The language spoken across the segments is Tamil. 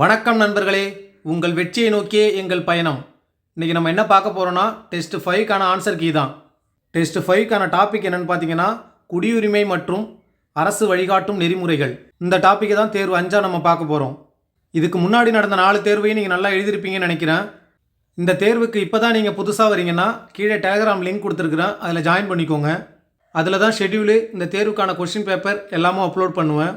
வணக்கம் நண்பர்களே. உங்கள் வெற்றியை நோக்கியே எங்கள் பயணம். இன்றைக்கி நம்ம என்ன பார்க்க போகிறோன்னா டெஸ்ட் ஃபைவ்க்கான ஆன்சர் கீ தான். டெஸ்ட் ஃபைவ்க்கான டாபிக் என்னென்னு பார்த்தீங்கன்னா குடியுரிமை மற்றும் அரசு வழிகாட்டும் நெறிமுறைகள். இந்த டாப்பிக்கை தான் தேர்வு அஞ்சாக நம்ம பார்க்க போகிறோம் இதுக்கு முன்னாடி நடந்த நாலு தேர்வையும் நீங்கள் நல்லா எழுதியிருப்பீங்கன்னு நினைக்கிறேன். இந்த தேர்வுக்கு இப்போ தான் நீங்கள் புதுசாக வரீங்கன்னா கீழே டெலகிராம் லிங்க் கொடுத்துருக்குறேன். அதில் ஜாயின் பண்ணிக்கோங்க. அதில் தான் ஷெட்யூலு இந்த தேர்வுக்கான கொஷின் பேப்பர் எல்லாமும் அப்லோட் பண்ணுவேன்.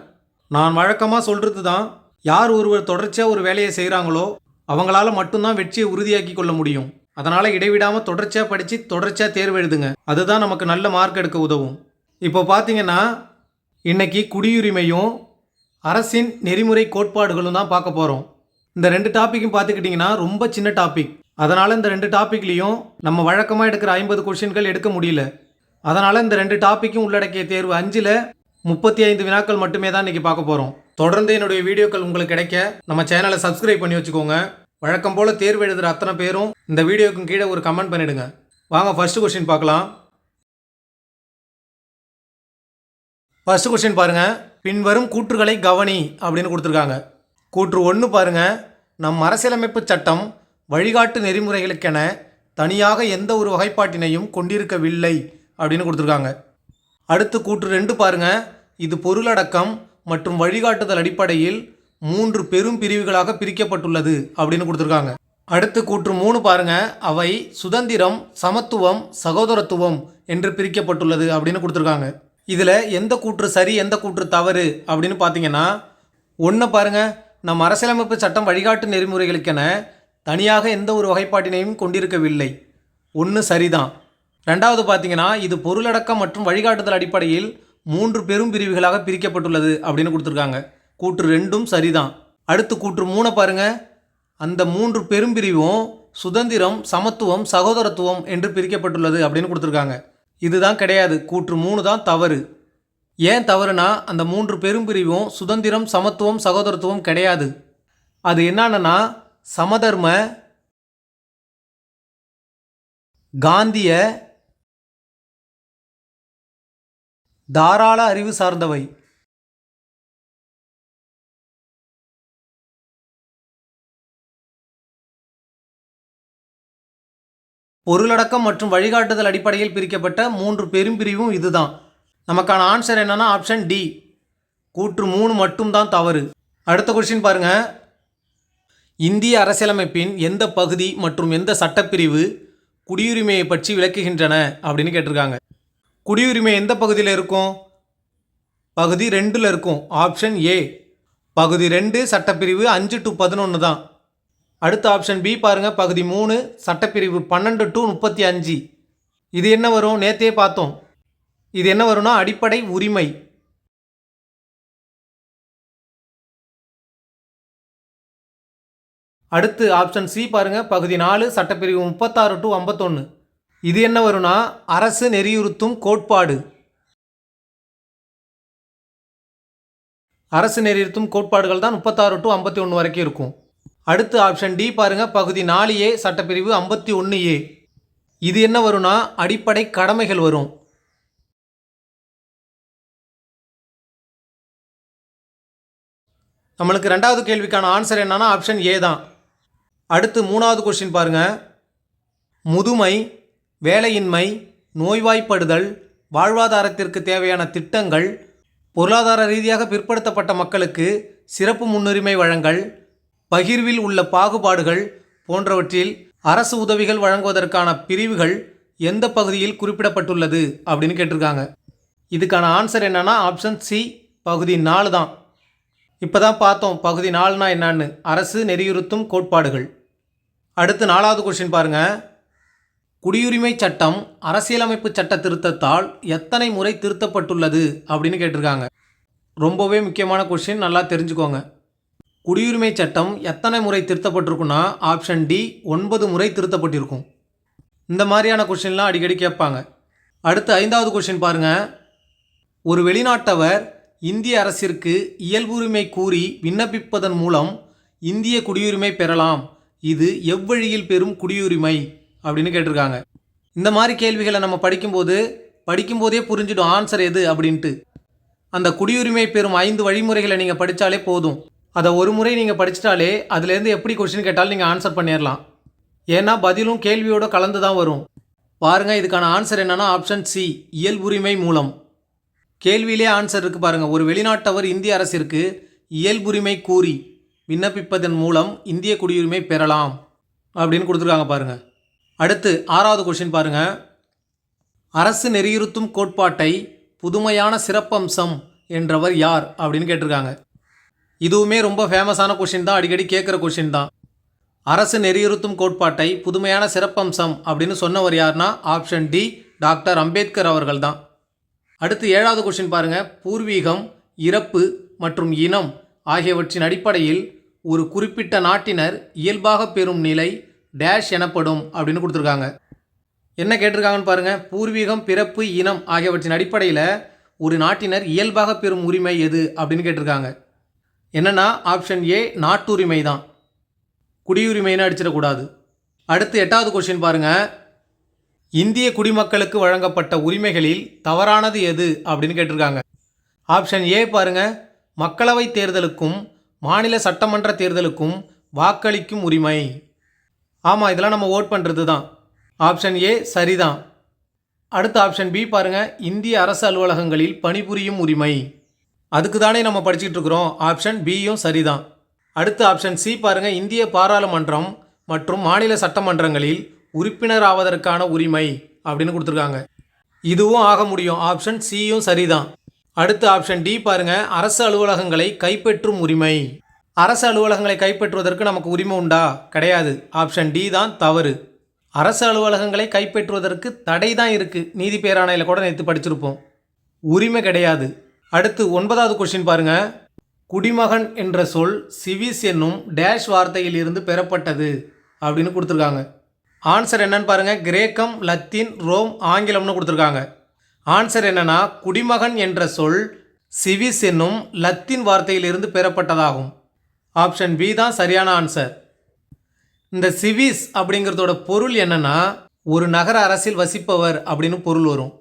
நான் வழக்கமாக சொல்கிறது தான் யார் ஒருவர் தொடர்ச்சியாக ஒரு வேலையை செய்கிறாங்களோ அவங்களால மட்டும்தான் வெற்றியை உறுதியாக்கி கொள்ள முடியும். அதனால் இடைவிடாமல் தொடர்ச்சியாக படித்து தொடர்ச்சியாக தேர்வு எழுதுங்க. அதுதான் நமக்கு நல்ல மார்க் எடுக்க உதவும். இப்போ பார்த்தீங்கன்னா இன்றைக்கி குடியுரிமையும் அரசின் நெறிமுறை கோட்பாடுகளும் தான் பார்க்க போகிறோம் இந்த ரெண்டு டாப்பிக்கும் பார்த்துக்கிட்டிங்கன்னா ரொம்ப சின்ன டாபிக் அதனால் இந்த ரெண்டு டாப்பிக்லேயும் நம்ம வழக்கமாக எடுக்கிற ஐம்பது கொஷின்கள் எடுக்க முடியல. அதனால் இந்த ரெண்டு டாப்பிக்கும் உள்ளடக்கிய தேர்வு அஞ்சில் முப்பத்தி ஐந்து வினாக்கள் மட்டுமே தான் இன்றைக்கி பார்க்க போகிறோம் தொடர்ந்து என்னுடைய வீடியோக்கள் உங்களுக்கு கிடைக்க நம்ம சேனலை சப்ஸ்கிரைப் பண்ணி வச்சுக்கோங்க. வழக்கம் போல் தேர்வு எழுதுகிற அத்தனை பேரும் இந்த வீடியோக்கும் கீழே ஒரு கமெண்ட் பண்ணிடுங்க. வாங்க ஃபர்ஸ்ட் கொஷின் பார்க்கலாம். ஃபர்ஸ்ட் கொஸ்டின் பாருங்கள் பின்வரும் கூற்றுகளை கவனி அப்படின்னு கொடுத்துருக்காங்க. கூற்று ஒன்று பாருங்க. நம் அரசியலமைப்பு சட்டம் வழிகாட்டு நெறிமுறைகளுக்கென தனியாக எந்த ஒரு வகைப்பாட்டினையும் கொண்டிருக்கவில்லை அப்படின்னு கொடுத்துருக்காங்க. அடுத்து கூற்று ரெண்டு பாருங்க. இது பொருளடக்கம் மற்றும் வழிகாட்டுதல் அடிப்படையில் மூன்று பெரும் பிரிவுகளாக பிரிக்கப்பட்டுள்ளது அப்படின்னு கொடுத்துருக்காங்க. அடுத்து கூற்று மூணு பாருங்க. அவை சுதந்திரம் சமத்துவம் சகோதரத்துவம் என்று பிரிக்கப்பட்டுள்ளது அப்படின்னு கொடுத்துருக்காங்க. இதில் எந்த கூற்று சரி எந்த கூற்று தவறு அப்படின்னு பார்த்தீங்கன்னா ஒன்று பாருங்க. நம் அரசியலமைப்பு சட்டம் வழிகாட்டு நெறிமுறைகளுக்கென தனியாக எந்த ஒரு வகைப்பாட்டினையும் கொண்டிருக்கவில்லை. ஒன்று சரிதான். ரெண்டாவது பார்த்தீங்கன்னா இது பொருளடக்கம் மற்றும் வழிகாட்டுதல் அடிப்படையில் மூன்று பெரும் பிரிவுகளாக பிரிக்கப்பட்டுள்ளது அப்படின்னு கொடுத்துருக்காங்க. கூற்று ரெண்டும் சரிதான். அடுத்து கூற்று மூணை பாருங்க. அந்த மூன்று பெரும் பிரிவும் சுதந்திரம் சமத்துவம் சகோதரத்துவம் என்று பிரிக்கப்பட்டுள்ளது அப்படின்னு கொடுத்துருக்காங்க. இதுதான் கிடையாது. கூற்று மூணு தான் தவறு. ஏன் தவறுனா அந்த மூன்று பெரும்பிரிவும் சுதந்திரம் சமத்துவம் சகோதரத்துவம் கிடையாது. அது என்னன்னா சமதர்ம காந்திய தாராள அறிவு சார்ந்தவை. பொருளடக்கம் மற்றும் வழிகாட்டுதல் அடிப்படையில் பிரிக்கப்பட்ட மூன்று பெரும்பிரிவும் இதுதான். நமக்கான ஆன்சர் என்னன்னா ஆப்ஷன் டி கூற்று மூணு மட்டும்தான் தவறு. அடுத்த கொஸ்டின் பாருங்க. இந்திய அரசியலமைப்பின் எந்த பகுதி மற்றும் எந்த சட்டப்பிரிவு குடியுரிமையை பற்றி விளக்குகின்றன அப்படின்னு கேட்டிருக்காங்க. குடியுரிமை எந்த பகுதியில் இருக்கும்? பகுதி ரெண்டில் இருக்கும். Option A. பகுதி ரெண்டு சட்டப்பிரிவு அஞ்சு டு பதினொன்று தான். அடுத்த ஆப்ஷன் பி பாருங்கள் பகுதி மூணு சட்டப்பிரிவு பன்னெண்டு டு முப்பத்தி அஞ்சு. இது என்ன வரும்? நேற்றே பார்த்தோம். இது என்ன வரும்னா அடிப்படை உரிமை. அடுத்து ஆப்ஷன் சி பாருங்கள் பகுதி நாலு சட்டப்பிரிவு முப்பத்தாறு டு ஐம்பத்தொன்று இது என்ன வரும்னா அரசு நெறியுறுத்தும் கோட்பாடு. அரசு நெறியுறுத்தும் கோட்பாடுகள் தான் முப்பத்தாறு டு ஐம்பத்தி ஒன்று வரைக்கும் இருக்கும். அடுத்து ஆப்ஷன் டி பாருங்க பகுதி நாலு ஏ சட்டப்பிரிவு ஐம்பத்தி ஒன்று ஏ இது என்ன வரும்னா அடிப்படை கடமைகள் வரும். நம்மளுக்கு ரெண்டாவது கேள்விக்கான ஆன்சர் என்னன்னா ஆப்ஷன் ஏ தான். அடுத்து மூணாவது கொஸ்டின் பாருங்க. முதுமை வேலையின்மை நோய்வாய்ப்படுதல் வாழ்வாதாரத்திற்கு தேவையான திட்டங்கள் பொருளாதார ரீதியாக பிற்படுத்தப்பட்ட மக்களுக்கு சிறப்பு முன்னுரிமை வழங்கல் பகிர்வில் உள்ள பாகுபாடுகள் போன்றவற்றில் அரசு உதவிகள் வழங்குவதற்கான பிரிவுகள் எந்த பகுதியில் குறிப்பிடப்பட்டுள்ளது அப்படின்னு கேட்டிருக்காங்க. இதுக்கான ஆன்சர் என்னன்னா ஆப்ஷன் சி பகுதி நாலு தான். இப்போ தான் பார்த்தோம் பகுதி நாலுனா என்னன்னு. அரசு நெறியுறுத்தும் கோட்பாடுகள். அடுத்து நாலாவது கொஸ்டின் பாருங்கள் குடியுரிமை சட்டம் அரசியலமைப்பு சட்ட திருத்தத்தால் எத்தனை முறை திருத்தப்பட்டுள்ளது அப்படின்னு கேட்டிருக்காங்க. ரொம்பவே முக்கியமான கொஷின் நல்லா தெரிஞ்சுக்கோங்க. குடியுரிமை சட்டம் எத்தனை முறை திருத்தப்பட்டிருக்குன்னா ஆப்ஷன் டி ஒன்பது முறை திருத்தப்பட்டிருக்கும். இந்த மாதிரியான கொஷின்லாம் அடிக்கடி கேட்பாங்க. அடுத்து ஐந்தாவது கொஷின் பாருங்க. ஒரு வெளிநாட்டவர் இந்திய அரசிற்கு இயல்புரிமை கூறி விண்ணப்பிப்பதன் மூலம் இந்திய குடியுரிமை பெறலாம். இது எவ்வழியில் பெறும் குடியுரிமை? அப்படின்னு கேட்டிருக்காங்க. இந்த மாதிரி கேள்விகளை நம்ம படிக்கும்போது படிக்கும்போதே புரிஞ்சிடும் ஆன்சர் எது அப்படின்ட்டு. அந்த குடியுரிமை பெறும் ஐந்து வழிமுறைகளை நீங்கள் படித்தாலே போதும். அதை ஒரு முறை நீங்கள் படிச்சிட்டாலே அதுலேருந்து எப்படி கொஷின் கேட்டாலும் நீங்கள் ஆன்சர் பண்ணிடலாம் ஏன்னா பதிலும் கேள்வியோட கலந்து தான் வரும். பாருங்கள் இதுக்கான ஆன்சர் என்னென்னா ஆப்ஷன் சி இயல்புரிமை மூலம். கேள்வியிலே ஆன்சர் இருக்குது பாருங்கள் ஒரு வெளிநாட்டவர் இந்திய அரசிற்கு இயல்புரிமை கூறி விண்ணப்பிப்பதன் மூலம் இந்திய குடியுரிமை பெறலாம் அப்படின்னு கொடுத்துருக்காங்க பாருங்கள் அடுத்து ஆறாவது கொஷின் பாருங்க. அரசு நெறியுறுத்தும் கோட்பாட்டை புதுமையான சிறப்பம்சம் என்றவர் யார் அப்படின்னு கேட்டிருக்காங்க. இதுவுமே ரொம்ப ஃபேமஸான கொஷின் தான். அடிக்கடி கேட்குற கொஷின் தான். அரசு நெறியுறுத்தும் கோட்பாட்டை புதுமையான சிறப்பம்சம் அப்படின்னு சொன்னவர் யாருன்னா ஆப்ஷன் டி டாக்டர் அம்பேத்கர் அவர்கள் தான். அடுத்து ஏழாவது கொஷின் பாருங்கள் பூர்வீகம் இறப்பு மற்றும் இனம் ஆகியவற்றின் அடிப்படையில் ஒரு குறிப்பிட்ட நாட்டினர் இயல்பாக பெறும் நிலை டேஷ் எனப்படும் அப்படின்னு கொடுத்துருக்காங்க. என்ன கேட்டிருக்காங்கன்னு பாருங்க. பூர்வீகம் பிறப்பு இனம் ஆகியவற்றின் அடிப்படையில் ஒரு நாட்டினர் இயல்பாக பெறும் உரிமை எது அப்படின்னு கேட்டிருக்காங்க. என்னென்னா ஆப்ஷன் ஏ நாட்டுரிமை தான். குடியுரிமைன்னு அடிச்சிடக்கூடாது. அடுத்து எட்டாவது கொஷின் பாருங்கள் இந்திய குடிமக்களுக்கு வழங்கப்பட்ட உரிமைகளில் தவறானது எது அப்படின்னு கேட்டிருக்காங்க. ஆப்ஷன் ஏ பாருங்க. மக்களவை தேர்தலுக்கும் மாநில சட்டமன்ற தேர்தலுக்கும் வாக்களிக்கும் உரிமை. ஆமாம் இதெல்லாம் நம்ம ஓட் பண்ணுறது தான் ஆப்ஷன் ஏ சரிதான். அடுத்த ஆப்ஷன் பி பாருங்கள் இந்திய அரசு அலுவலகங்களில் பணிபுரியும் உரிமை. அதுக்கு தானே நம்ம படிச்சுட்டு இருக்கிறோம். ஆப்ஷன் பியும் சரிதான். அடுத்த ஆப்ஷன் சி பாருங்கள் இந்திய பாராளுமன்றம் மற்றும் மாநில சட்டமன்றங்களில் உறுப்பினர் ஆவதற்கான உரிமை அப்படின்னு கொடுத்துருக்காங்க. இதுவும் ஆக முடியும். ஆப்ஷன் சியும் சரிதான். அடுத்த ஆப்ஷன் டி பாருங்கள் அரசு அலுவலகங்களை கைப்பற்றும் உரிமை. அரசு அலுவலகங்களை கைப்பற்றுவதற்கு நமக்கு உரிமை உண்டா? கிடையாது. ஆப்ஷன் டி தான் தவறு. அரசு அலுவலகங்களை கைப்பற்றுவதற்கு தடை தான் இருக்குது நீதி பேராணையில் கூட நேற்று படிச்சிருப்போம். உரிமை கிடையாது. அடுத்து ஒன்பதாவது கொஷின் பாருங்கள் குடிமகன் என்ற சொல் சிவிஸ் என்னும் டேஷ் வார்த்தையில் இருந்து பெறப்பட்டது அப்படின்னு கொடுத்துருக்காங்க. ஆன்சர் என்னன்னு பாருங்க. கிரேக்கம் லத்தீன் ரோம் ஆங்கிலம்னு கொடுத்துருக்காங்க. ஆன்சர் என்னன்னா குடிமகன் என்ற சொல் சிவிஸ் என்னும் லத்தீன் வார்த்தையிலிருந்து பெறப்பட்டதாகும். ஆப்ஷன் பி தான் சரியான ஆன்சர். இந்த சிவிஸ் அப்படிங்கிறதோட பொருள் என்னன்னா ஒரு நகர அரசில் வசிப்பவர் அப்படின்னு பொருள் வரும்.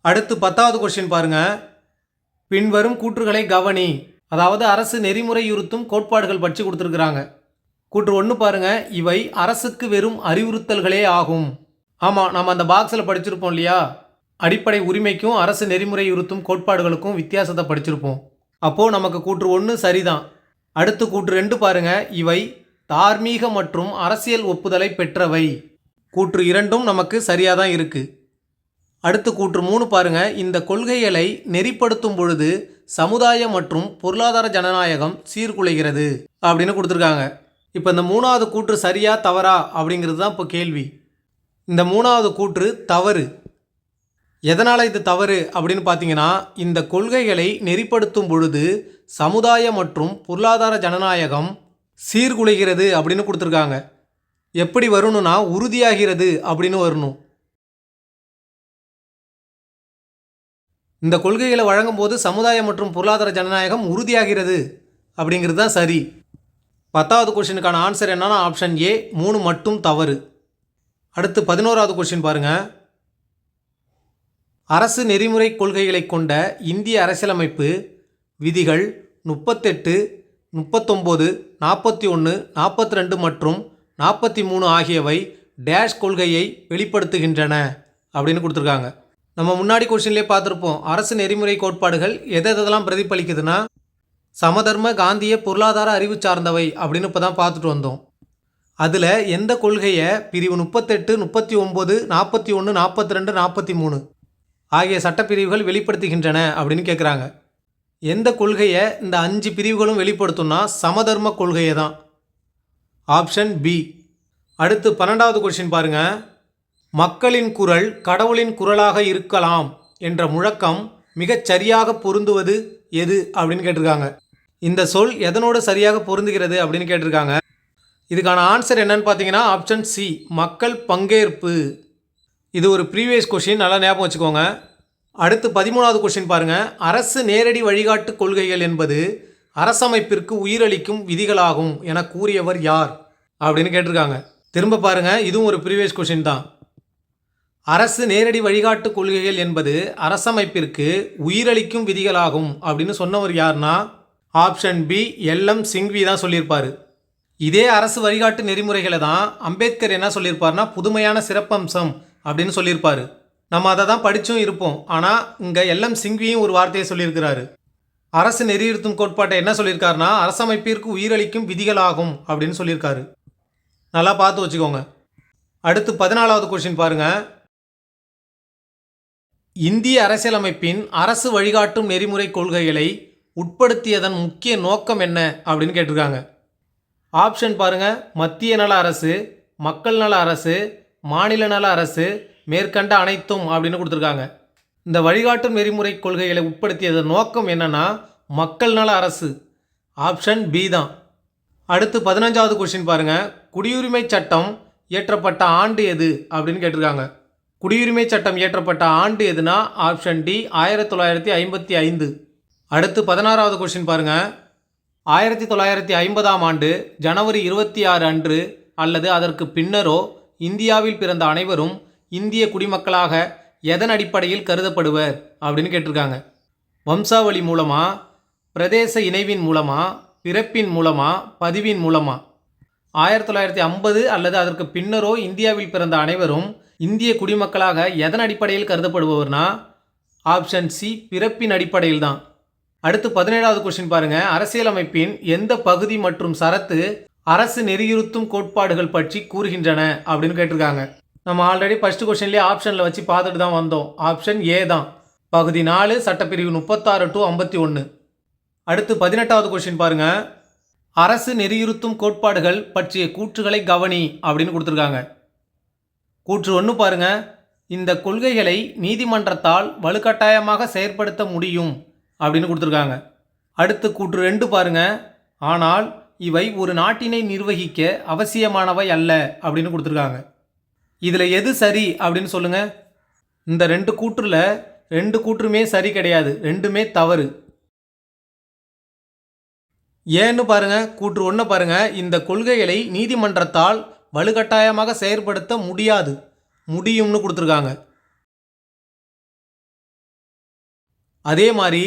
அடுத்து பத்தாவது கொஸ்டின் பாருங்க. பின்வரும் கூற்றுகளை கவனி. அதாவது அரசு நெறிமுறையுறுத்தும் கோட்பாடுகள் பற்றி கொடுத்துருக்குறாங்க. கூற்று ஒன்று பாருங்க. இவை அரசுக்கு வெறும் அறிவுறுத்தல்களே ஆகும். ஆமாம் நம்ம அந்த பாக்ஸில் படிச்சிருப்போம் இல்லையா? அடிப்படை உரிமைக்கும் அரசு நெறிமுறை உறுத்தும் கோட்பாடுகளுக்கும் வித்தியாசத்தை படிச்சிருப்போம். அப்போது நமக்கு கூற்று ஒன்று சரிதான். அடுத்து கூற்று ரெண்டு பாருங்கள் இவை தார்மீக மற்றும் அரசியல் ஒப்புதலை பெற்றவை. கூற்று இரண்டும் நமக்கு சரியாக தான் இருக்குது அடுத்து கூற்று மூணு பாருங்க. இந்த கொள்கைகளை நெறிப்படுத்தும் பொழுது சமுதாய மற்றும் பொருளாதார ஜனநாயகம் சீர்குலைகிறது அப்படின்னு கொடுத்துருக்காங்க. இப்போ இந்த மூணாவது கூற்று சரியா தவறா அப்படிங்கிறது தான் இப்போ கேள்வி. இந்த மூணாவது கூற்று தவறு. எதனால் இது தவறு அப்படின்னு பார்த்தீங்கன்னா இந்த கொள்கைகளை நெறிப்படுத்தும் பொழுது சமுதாய மற்றும் பொருளாதார ஜனநாயகம் சீர்குலைகிறது அப்படின்னு கொடுத்துருக்காங்க. எப்படி வரணும்னா உறுதியாகிறது அப்படின்னு வரணும். இந்த கொள்கைகளை வழங்கும்போது சமுதாயம் மற்றும் பொருளாதார ஜனநாயகம் உறுதியாகிறது அப்படிங்கிறது தான் சரி. பத்தாவது கொஷினுக்கான ஆன்சர் என்னன்னா ஆப்ஷன் ஏ மூணு மட்டும் தவறு. அடுத்து பதினோராவது கொஷின் பாருங்கள் அரசு நெறிமுறை கொள்கைகளை கொண்ட இந்திய அரசியலமைப்பு விதிகள் முப்பத்தெட்டு முப்பத்தொம்போது நாற்பத்தி ஒன்று நாற்பத்தி ரெண்டு மற்றும் நாற்பத்தி மூணு ஆகியவை டேஷ் கொள்கையை வெளிப்படுத்துகின்றன அப்படின்னு கொடுத்துருக்காங்க. நம்ம முன்னாடி கொஸ்டின்லேயே பார்த்துருப்போம். அரசு நெறிமுறை கோட்பாடுகள் எதை எதெல்லாம் பிரதிபலிக்குதுன்னா சமதர்ம காந்திய பொருளாதார அறிவு சார்ந்தவை அப்படின்னு இப்போ தான் பார்த்துட்டு வந்தோம். அதில் எந்த கொள்கையை பிரிவு முப்பத்தெட்டு முப்பத்தி ஒம்பது நாற்பத்தி ஒன்று நாற்பத்தி ரெண்டு நாற்பத்தி மூணு ஆகிய சட்டப்பிரிவுகள் வெளிப்படுத்துகின்றன அப்படின்னு கேட்குறாங்க எந்த கொள்கையை இந்த அஞ்சு பிரிவுகளும் வெளிப்படுத்தும்னா சமதர்ம கொள்கையை தான். ஆப்ஷன் பி அடுத்து பன்னெண்டாவது கொஸ்டின் பாருங்க. மக்களின் குரல் கடவுளின் குரலாக இருக்கலாம் என்ற முழக்கம் மிகச் சரியாக பொருந்துவது எது அப்படின்னு கேட்டிருக்காங்க. இந்த சொல் எதனோடு சரியாக பொருந்துகிறது அப்படின்னு கேட்டிருக்காங்க. இதுக்கான ஆன்சர் என்னன்னு பார்த்தீங்கன்னா ஆப்ஷன் சி மக்கள் பங்கேற்பு. இது ஒரு ப்ரீவியஸ் கொஷின் நல்லா ஞாபகம் வச்சுக்கோங்க. அடுத்து பதிமூணாவது கொஷின் பாருங்கள் அரசு நேரடி வழிகாட்டு கொள்கைகள் என்பது அரசமைப்பிற்கு உயிரளிக்கும் விதிகளாகும் என கூறியவர் யார்? அப்படின்னு கேட்டிருக்காங்க. திரும்ப பாருங்கள் இதுவும் ஒரு ப்ரீவியஸ் கொஷின் தான். அரசு நேரடி வழிகாட்டு கொள்கைகள் என்பது அரசமைப்பிற்கு உயிரளிக்கும் விதிகளாகும் அப்படின்னு சொன்னவர் யாருன்னா option B L M Singhvi தான் சொல்லியிருப்பார். இதே அரசு வழிகாட்டு நெறிமுறைகளை தான் அம்பேத்கர் என்ன சொல்லியிருப்பார்னா புதுமையான சிறப்பம்சம் அப்படின்னு சொல்லியிருப்பார். நம்ம அதை தான் படித்தும் இருப்போம். ஆனால் இங்கே எல்எம் சிங்வியும் ஒரு வார்த்தையை சொல்லியிருக்கிறாரு. அரசு நெறியிருத்தும் கோட்பாட்டை என்ன சொல்லியிருக்காருனா அரசமைப்பிற்கு உயிரளிக்கும் விதிகளாகும் அப்படின்னு சொல்லியிருக்காரு. நல்லா பார்த்து வச்சுக்கோங்க. அடுத்து பதினாலாவது கொஸ்டின் பாருங்க. இந்திய அரசியலமைப்பின் அரசு வழிகாட்டும் நெறிமுறை கொள்கைகளை உட்படுத்தியதன் முக்கிய நோக்கம் என்ன அப்படின்னு கேட்டிருக்காங்க. ஆப்ஷன் பாருங்கள் மத்திய நல அரசு மக்கள் நல அரசு மாநில நல அரசு மேற்கண்ட அனைத்தும் அப்படின்னு கொடுத்துருக்காங்க. இந்த வழிகாட்டும் நெறிமுறை கொள்கைகளை உட்படுத்தியதன் நோக்கம் என்னன்னா மக்கள் நல அரசு. ஆப்ஷன் பி தான். அடுத்து பதினஞ்சாவது கொஷின் பாருங்கள் குடியுரிமை சட்டம் இயற்றப்பட்ட ஆண்டு எது அப்படின்னு கேட்டிருக்காங்க. குடியுரிமை சட்டம் இயற்றப்பட்ட ஆண்டு எதுனா ஆப்ஷன் டி ஆயிரத்தி தொள்ளாயிரத்தி ஐம்பத்தி ஐந்து. அடுத்து பதினாறாவது கொஷின் பாருங்கள் ஆயிரத்தி தொள்ளாயிரத்தி ஐம்பதாம் ஆண்டு ஜனவரி இருபத்தி ஆறு அன்று அல்லது அதற்கு பின்னரோ இந்தியாவில் பிறந்த அனைவரும் இந்திய குடிமக்களாக எதன் அடிப்படையில் கருதப்படுவர் அப்படின்னு கேட்டிருக்காங்க. வம்சாவளி மூலமா பிரதேச இணைவின் மூலமா பிறப்பின் மூலமா பதிவின் மூலமா? ஆயிரத்தி தொள்ளாயிரத்தி ஐம்பது அல்லது அதற்கு பின்னரோ இந்தியாவில் பிறந்த அனைவரும் இந்திய குடிமக்களாக எதன் அடிப்படையில் கருதப்படுபவர்னா ஆப்ஷன் சி பிறப்பின் அடிப்படையில் தான் அடுத்து பதினேழாவது கொஸ்டின் பாருங்க. அரசியலமைப்பின் எந்த பகுதி மற்றும் சரத்து அரசு நெறியுறுத்தும் கோட்பாடுகள் பற்றி கூறுகின்றன அப்படின்னு கேட்டிருக்காங்க. நம்ம ஆல்ரெடி ஃபர்ஸ்ட் கொஸ்டின்லேயே ஆப்ஷனில் வச்சு பார்த்துட்டு தான் வந்தோம். ஆப்ஷன் ஏ தான். பகுதி நாலு சட்டப்பிரிவு முப்பத்தாறு டு ஐம்பத்தி ஒன்று அடுத்து பதினெட்டாவது கொஸ்டின் பாருங்க. அரசு நெறியுறுத்தும் கோட்பாடுகள் பற்றிய கூற்றுகளை கவனி அப்படின்னு கொடுத்துருக்காங்க. கூற்று ஒன்று பாருங்க. இந்த கொள்கைகளை நீதிமன்றத்தால் வலுக்கட்டாயமாக செயற்படுத்த முடியும். அப்படின்னு கொடுத்துருக்காங்க. அடுத்து கூற்று ரெண்டு பாருங்க. ஆனால் இவை ஒரு நாட்டினை நிர்வகிக்க அவசியமானவை அல்ல அப்படின்னு கொடுத்துருக்காங்க. இதில் எது சரி அப்படின்னு சொல்லுங்கள் இந்த ரெண்டு கூற்றுல ரெண்டு கூற்றுமே சரி கிடையாது. ரெண்டுமே தவறு. ஏன்னு பாருங்கள் கூற்று ஒன்று பாருங்கள் இந்த கொள்கைகளை நீதிமன்றத்தால் வலுக்கட்டாயமாக செயற்படுத்த முடியாது. முடியும்னு கொடுத்துருக்காங்க. அதே மாதிரி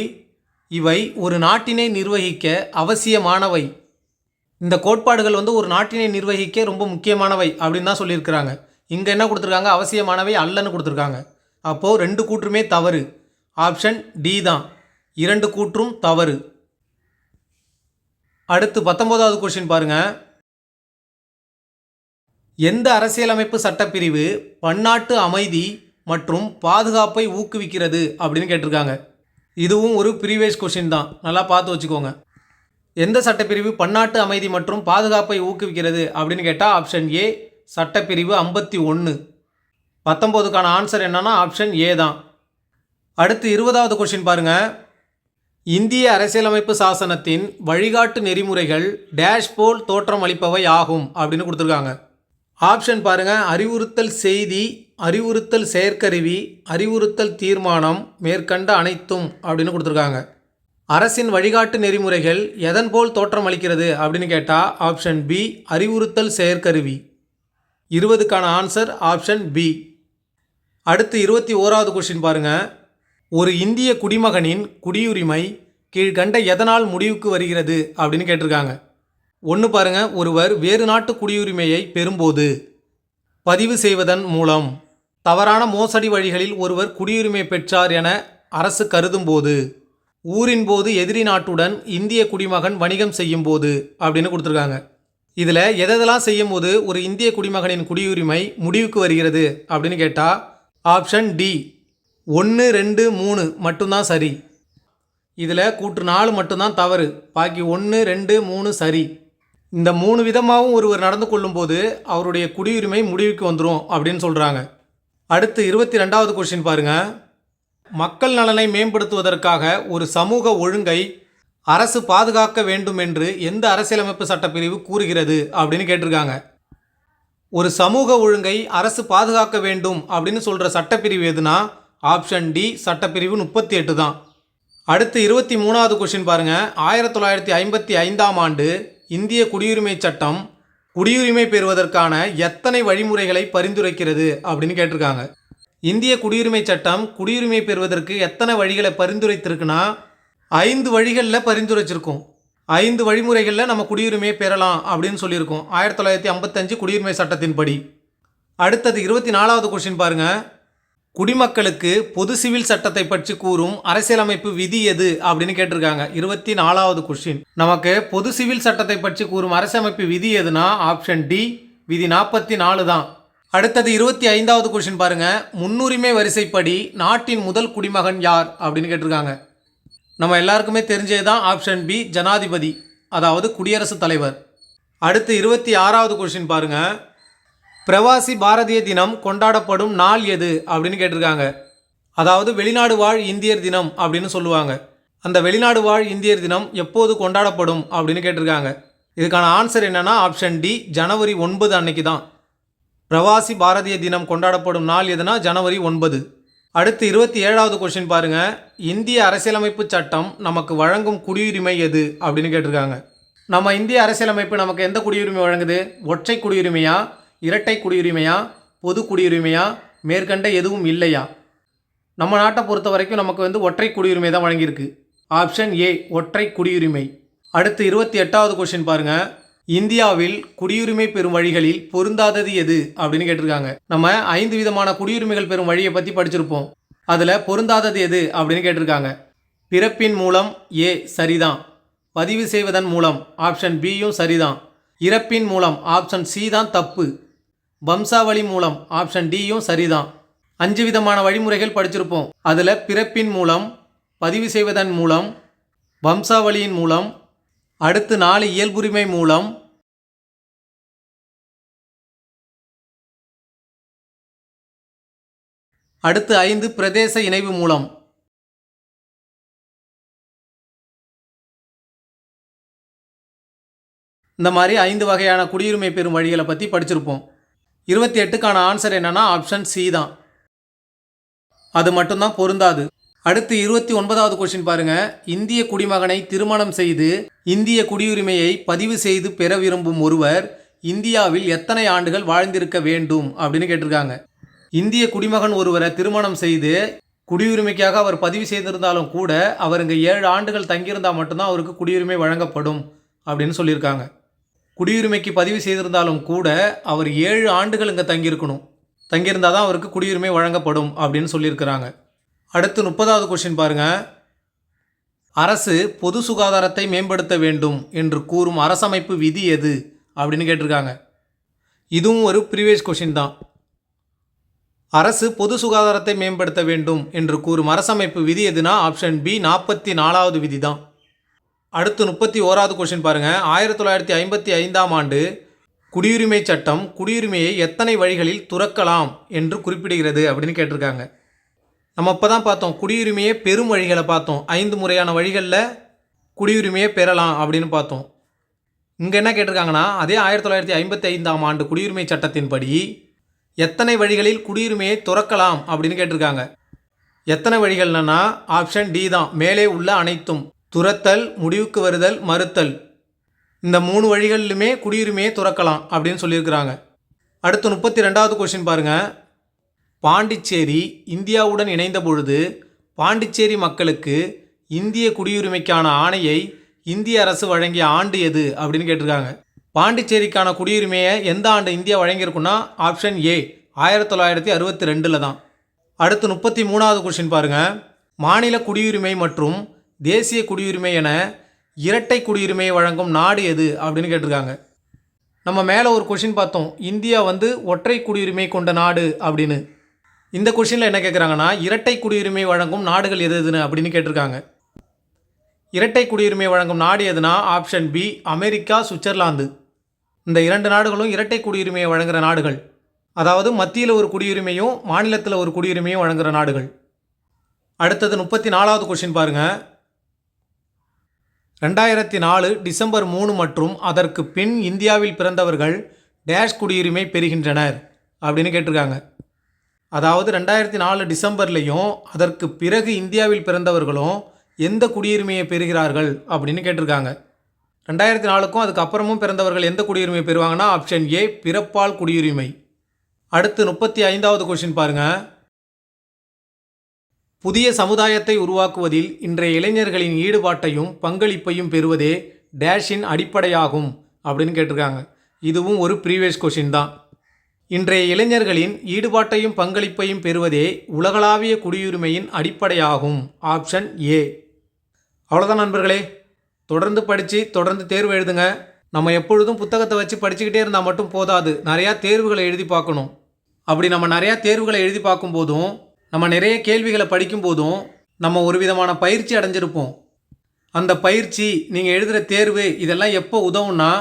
இவை ஒரு நாட்டினை நிர்வகிக்க அவசியமானவை. இந்த கோட்பாடுகள் வந்து ஒரு நாட்டினை நிர்வகிக்க ரொம்ப முக்கியமானவை அப்படின்னு தான் சொல்லியிருக்கிறாங்க. இங்கே என்ன கொடுத்துருக்காங்க? அவசியமானவை அல்லன்னு கொடுத்துருக்காங்க. அப்போது ரெண்டு கூற்றுமே தவறு. ஆப்ஷன் டி தான். இரண்டு கூற்றும் தவறு. அடுத்து பத்தொம்போதாவது கொஷின் பாருங்க. எந்த அரசியலமைப்பு சட்டப்பிரிவு பன்னாட்டு அமைதி மற்றும் பாதுகாப்பை ஊக்குவிக்கிறது அப்படின்னு கேட்டிருக்காங்க. இதுவும் ஒரு ப்ரீவியஸ் கொஷின் தான். நல்லா பார்த்து வச்சுக்கோங்க. எந்த சட்டப்பிரிவு பன்னாட்டு அமைதி மற்றும் பாதுகாப்பை ஊக்குவிக்கிறது அப்படின்னு கேட்டால் ஆப்ஷன் ஏ சட்டப்பிரிவு ஐம்பத்தி ஒன்று பத்தொம்போதுக்கான ஆன்சர் என்னன்னா ஆப்ஷன் ஏ தான். அடுத்து இருபதாவது கொஷின் பாருங்கள் இந்திய அரசியலமைப்பு சாசனத்தின் வழிகாட்டு நெறிமுறைகள் டேஷ் போல் தோற்றம் அளிப்பவை ஆகும் அப்படின்னு கொடுத்துருக்காங்க. ஆப்ஷன் பாருங்கள் அறிவுறுத்தல் செய்தி அறிவுறுத்தல் செயற்கருவி அறிவுறுத்தல் தீர்மானம் மேற்கண்ட அனைத்தும் அப்படின்னு கொடுத்துருக்காங்க. அரசின் வழிகாட்டு நெறிமுறைகள் எதன் போல் தோற்றம் அளிக்கிறது அப்படின்னு கேட்டால் ஆப்ஷன் பி அறிவுறுத்தல் செயற்கருவி. இருபதுக்கான ஆன்சர் ஆப்ஷன் பி. அடுத்து இருபத்தி ஓராவது கொஷின் பாருங்கள் ஒரு இந்திய குடிமகனின் குடியுரிமை கீழ்கண்ட எதனால் முடிவுக்கு வருகிறது அப்படின்னு கேட்டிருக்காங்க. ஒன்று பாருங்கள் ஒருவர் வேறு நாட்டு குடியுரிமையை பெறும்போது பதிவு செய்வதன் மூலம் தவறான மோசடி வழிகளில் ஒருவர் குடியுரிமை பெற்றார் என அரசு கருதும்போது ஊரின் போது எதிரி நாட்டுடன் இந்திய குடிமகன் வணிகம் செய்யும் போது அப்படின்னு கொடுத்துருக்காங்க. இதில் எதெல்லாம் செய்யும் போது ஒரு இந்திய குடிமகனின் குடியுரிமை முடிவுக்கு வருகிறது அப்படின்னு கேட்டால் ஆப்ஷன் டி ஒன்று ரெண்டு மூணு மட்டும்தான் சரி. இதில் கூற்று நாலு மட்டும்தான் தவறு. பாக்கி ஒன்று ரெண்டு மூணு சரி. இந்த மூணு விதமாகவும் ஒருவர் நடந்து கொள்ளும்போது அவருடைய குடியுரிமை முடிவுக்கு வந்துடும் அப்படின்னு சொல்கிறாங்க அடுத்து இருபத்தி ரெண்டாவது கொஷின் பாருங்க. மக்கள் நலனை மேம்படுத்துவதற்காக ஒரு சமூக ஒழுங்கை அரசு பாதுகாக்க வேண்டும் என்று எந்த அரசியலமைப்பு சட்டப்பிரிவு கூறுகிறது அப்படின்னு கேட்டிருக்காங்க. ஒரு சமூக ஒழுங்கை அரசு பாதுகாக்க வேண்டும் அப்படின்னு சொல்கிற சட்டப்பிரிவு எதுனா ஆப்ஷன் டி சட்டப்பிரிவு முப்பத்தி எட்டு தான். அடுத்து இருபத்தி மூணாவது கொஷின் பாருங்கள் ஆயிரத்தி தொள்ளாயிரத்தி ஐம்பத்தி ஐந்தாம் ஆண்டு இந்திய குடியுரிமை சட்டம் குடியுரிமை பெறுவதற்கான எத்தனை வழிமுறைகளை பரிந்துரைக்கிறது அப்படின்னு கேட்டிருக்காங்க. இந்திய குடியுரிமை சட்டம் குடியுரிமை பெறுவதற்கு எத்தனை வழிகளை பரிந்துரைத்திருக்குன்னா ஐந்து வழிகளில் பரிந்துரைச்சிருக்கும். ஐந்து வழிமுறைகளில் நம்ம குடியுரிமையை பெறலாம் அப்படின்னு சொல்லியிருக்கோம். ஆயிரத்தி தொள்ளாயிரத்தி ஐம்பத்தஞ்சு குடியுரிமை சட்டத்தின்படி. அடுத்தது இருபத்தி நாலாவது கொஷின் பாருங்கள் குடிமக்களுக்கு பொது சிவில் சட்டத்தை பற்றி கூறும் அரசியலமைப்பு விதி எது அப்படின்னு கேட்டிருக்காங்க. இருபத்தி நாலாவது கொஷின் நமக்கு பொது சிவில் சட்டத்தை பற்றி கூறும் அரசியலமைப்பு விதி எதுனா ஆப்ஷன் டி விதி நாற்பத்தி நாலு தான். அடுத்தது இருபத்தி ஐந்தாவது கொஷின் பாருங்க. முன்னுரிமை வரிசைப்படி நாட்டின் முதல் குடிமகன் யார் அப்படின்னு கேட்டிருக்காங்க. நம்ம எல்லாருக்குமே தெரிஞ்சது தான் ஆப்ஷன் பி ஜனாதிபதி அதாவது குடியரசுத் தலைவர். அடுத்து இருபத்தி ஆறாவது கொஷின் பாருங்கள் பிரவாசி பாரதிய தினம் கொண்டாடப்படும் நாள் எது அப்படின்னு கேட்டிருக்காங்க. அதாவது வெளிநாடு வாழ் இந்தியர் தினம் அப்படின்னு சொல்லுவாங்க. அந்த வெளிநாடு வாழ் இந்தியர் தினம் எப்போது கொண்டாடப்படும் அப்படின்னு கேட்டிருக்காங்க. இதுக்கான ஆன்சர் என்னென்னா ஆப்ஷன் டி ஜனவரி ஒன்பது அன்னைக்கு தான். பிரவாசி பாரதிய தினம் கொண்டாடப்படும் நாள் எதுனா ஜனவரி ஒன்பது. அடுத்து இருபத்தி ஏழாவது கொஷின் பாருங்கள் இந்திய அரசியலமைப்பு சட்டம் நமக்கு வழங்கும் குடியுரிமை எது அப்படின்னு கேட்டிருக்காங்க. நம்ம இந்திய அரசியலமைப்பு நமக்கு எந்த குடியுரிமை வழங்குது? ஒற்றை குடியுரிமையா? இரட்டை குடியுரிமையா பொது குடியுரிமையா மேற்கண்ட எதுவும் இல்லையா? நம்ம நாட்டை பொறுத்த வரைக்கும் நமக்கு வந்து ஒற்றை குடியுரிமை தான் வழங்கியிருக்கு. ஆப்ஷன் ஏ ஒற்றை குடியுரிமை. அடுத்து இருபத்தி எட்டாவது கொஷின் பாருங்க. இந்தியாவில் குடியுரிமை பெறும் வழிகளில் பொருந்தாதது எது அப்படின்னு கேட்டிருக்காங்க. நம்ம ஐந்து விதமான குடியுரிமைகள் பெறும் வழியை பற்றி படிச்சிருப்போம். அதில் பொருந்தாதது எது அப்படின்னு கேட்டிருக்காங்க. பிறப்பின் மூலம் ஏ சரிதான். பதிவு செய்வதன் மூலம் ஆப்ஷன் பியும் சரிதான். இறப்பின் மூலம் ஆப்ஷன் சி தான் தப்பு. வம்சாவளி மூலம் ஆப்ஷன் டியும் சரிதான். அஞ்சு விதமான வழிமுறைகள் படிச்சிருப்போம். அதில் பிறப்பின் மூலம் பதிவு செய்வதன் மூலம் வம்சாவளியின் மூலம் அடுத்து நாலு இயல்புரிமை மூலம் அடுத்து ஐந்து பிரதேச இணைவு மூலம். இந்த மாதிரி ஐந்து வகையான குடியுரிமை பெறும் வழிகளை பற்றி படிச்சிருப்போம். இருபத்தி எட்டுக்கான ஆன்சர் என்னென்னா ஆப்ஷன் சி தான். அது மட்டும்தான் பொருந்தாது. அடுத்து இருபத்தி ஒன்பதாவது கொஸ்டின் பாருங்க. இந்திய குடிமகனை திருமணம் செய்து இந்திய குடியுரிமையை பதிவு செய்து பெற விரும்பும் ஒருவர் இந்தியாவில் எத்தனை ஆண்டுகள் வாழ்ந்திருக்க வேண்டும் அப்படின்னு கேட்டிருக்காங்க. இந்திய குடிமகன் ஒருவரை திருமணம் செய்து குடியுரிமைக்காக அவர் பதிவு செய்திருந்தாலும் கூட அவர் இங்கே ஏழு ஆண்டுகள் தங்கியிருந்தால் மட்டும்தான் அவருக்கு குடியுரிமை வழங்கப்படும் அப்படின்னு சொல்லியிருக்காங்க. குடியுரிமைக்கு பதிவு செய்திருந்தாலும் கூட அவர் ஏழு ஆண்டுகள் இங்கே தங்கியிருக்கணும். தங்கியிருந்தால் தான் அவருக்கு குடியுரிமை வழங்கப்படும் அப்படின்னு சொல்லியிருக்கிறாங்க. அடுத்து முப்பதாவது கொஷின் பாருங்க. அரசு பொது சுகாதாரத்தை மேம்படுத்த வேண்டும் என்று கூறும் அரசமைப்பு விதி எது? அப்படின்னு கேட்டிருக்காங்க. இதுவும் ஒரு ப்ரீவியஸ் கொஷின் தான். அரசு பொது சுகாதாரத்தை மேம்படுத்த வேண்டும் என்று கூறும் அரசமைப்பு விதி எதுனா ஆப்ஷன் பி நாற்பத்தி நாலாவது விதி தான். அடுத்து முப்பத்தி ஓராவது கொஷின் பாருங்கள் ஆயிரத்தி தொள்ளாயிரத்தி ஐம்பத்தி ஐந்தாம் ஆண்டு குடியுரிமை சட்டம் குடியுரிமையை எத்தனை வழிகளில் துறக்கலாம் என்று குறிப்பிடுகிறது அப்படின்னு கேட்டிருக்காங்க. நம்ம இப்போ தான் பார்த்தோம் குடியுரிமையை பெரும் வழிகளை பார்த்தோம். ஐந்து முறையான வழிகளில் குடியுரிமையை பெறலாம் அப்படின்னு பார்த்தோம். இங்கே என்ன கேட்டிருக்காங்கன்னா அதே ஆயிரத்தி தொள்ளாயிரத்தி ஐம்பத்தி ஐந்தாம் ஆண்டு குடியுரிமை சட்டத்தின்படி எத்தனை வழிகளில் குடியுரிமையை துறக்கலாம் அப்படின்னு கேட்டிருக்காங்க. எத்தனை வழிகள்னா ஆப்ஷன் டி தான். மேலே உள்ள அனைத்தும். துரத்தல் முடிவுக்கு வருதல் மறுத்தல். இந்த மூணு வழிகளிலுமே குடியுரிமையை துறக்கலாம் அப்படின்னு சொல்லியிருக்கிறாங்க. அடுத்து முப்பத்தி ரெண்டாவது கொஷின் பாருங்கள் பாண்டிச்சேரி இந்தியாவுடன் இணைந்த பொழுது பாண்டிச்சேரி மக்களுக்கு இந்திய குடியுரிமைக்கான ஆணையை இந்திய அரசு வழங்கிய ஆண்டு எது அப்படின்னு கேட்டிருக்காங்க. பாண்டிச்சேரிக்கான குடியுரிமையை எந்த ஆண்டு இந்தியா வழங்கியிருக்குன்னா ஆப்ஷன் ஏ ஆயிரத்தி தொள்ளாயிரத்தி அறுபத்தி ரெண்டில் தான். அடுத்து முப்பத்தி மூணாவது கொஷின் பாருங்கள் மாநில குடியுரிமை மற்றும் தேசிய குடியுரிமை என இரட்டை குடியுரிமையை வழங்கும் நாடு எது அப்படின்னு கேட்டிருக்காங்க. நம்ம மேலே ஒரு கொஷின் பார்த்தோம். இந்தியா வந்து ஒற்றை குடியுரிமை கொண்ட நாடு அப்படின்னு. இந்த கொஷினில் என்ன கேட்குறாங்கன்னா இரட்டை குடியுரிமை வழங்கும் நாடுகள் எது எதுன்னு அப்படின்னு கேட்டிருக்காங்க. இரட்டை குடியுரிமை வழங்கும் நாடு எதுனா ஆப்ஷன் பி அமெரிக்கா சுவிட்சர்லாந்து. இந்த இரண்டு நாடுகளும் இரட்டை குடியுரிமையை வழங்குகிற நாடுகள். அதாவது மத்தியில் ஒரு குடியுரிமையும் மாநிலத்தில் ஒரு குடியுரிமையும் வழங்குகிற நாடுகள். அடுத்தது முப்பத்தி நாலாவது கொஷின் பாருங்கள் ரெண்டாயிரத்தி நாலு டிசம்பர் மூணு மற்றும் அதற்கு பின் இந்தியாவில் பிறந்தவர்கள் டேஷ் குடியுரிமை பெறுகின்றனர் அப்படின்னு கேட்டிருக்காங்க. அதாவது ரெண்டாயிரத்தி நாலு டிசம்பர்லேயும் அதற்கு பிறகு இந்தியாவில் பிறந்தவர்களும் எந்த குடியுரிமையை பெறுகிறார்கள் அப்படின்னு கேட்டிருக்காங்க. ரெண்டாயிரத்தி நாலுக்கும் அதுக்கப்புறமும் பிறந்தவர்கள் எந்த குடியுரிமை பெறுவாங்கன்னா ஆப்ஷன் ஏ பிறப்பால் குடியுரிமை. அடுத்து முப்பத்தி ஐந்தாவது கொஷின் பாருங்கள் புதிய சமுதாயத்தை உருவாக்குவதில் இன்றைய இளைஞர்களின் ஈடுபாட்டையும் பங்களிப்பையும் பெறுவதே டேஷின் அடிப்படையாகும் அப்படின்னு கேட்டிருக்காங்க. இதுவும் ஒரு ப்ரீவியஸ் கொஷின் தான். இன்றைய இளைஞர்களின் ஈடுபாட்டையும் பங்களிப்பையும் பெறுவதே உலகளாவிய குடியுரிமையின் அடிப்படையாகும். ஆப்ஷன் ஏ அவ்வளோதான் நண்பர்களே. தொடர்ந்து படித்து தொடர்ந்து தேர்வு எழுதுங்க. நம்ம எப்பொழுதும் புத்தகத்தை வச்சு படிச்சுக்கிட்டே இருந்தால் மட்டும் போதாது. நிறையா தேர்வுகளை எழுதி பார்க்கணும். அப்படி நம்ம நிறையா தேர்வுகளை எழுதி பார்க்கும்போதும் நம்ம நிறைய கேள்விகளை படிக்கும்போதும் நம்ம ஒரு விதமான பயிற்சி அடைஞ்சிருப்போம். அந்த பயிற்சி நீங்கள் எழுதுகிற தேர்வு இதெல்லாம் எப்போ உதவும்னா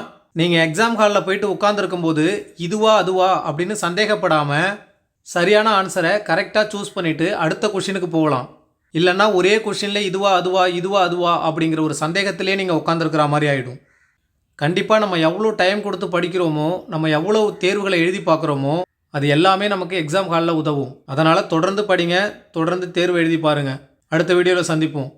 நீங்கள் எக்ஸாம் ஹாலில் போயிட்டு உட்காந்துருக்கும் போது இதுவா அதுவா அப்படின்னு சந்தேகப்படாமல் சரியான ஆன்சரை கரெக்டாக சூஸ் பண்ணிவிட்டு அடுத்த கொஷினுக்கு போகலாம். இல்லைன்னா ஒரே கொஷினில் இதுவா அதுவா இதுவா அதுவா அப்படிங்கிற ஒரு சந்தேகத்திலே நீங்கள் உட்காந்துருக்கிற மாதிரி ஆகிடும் கண்டிப்பாக நம்ம எவ்வளோ டைம் கொடுத்து படிக்கிறோமோ நம்ம எவ்வளோ தேர்வுகளை எழுதி பார்க்குறோமோ அது எல்லாமே நமக்கு எக்ஸாம் ஹாலில் உதவும். அதனால் தொடர்ந்து படிங்க தொடர்ந்து தேர்வு எழுதி பாருங்கள் அடுத்த வீடியோவில் சந்திப்போம்.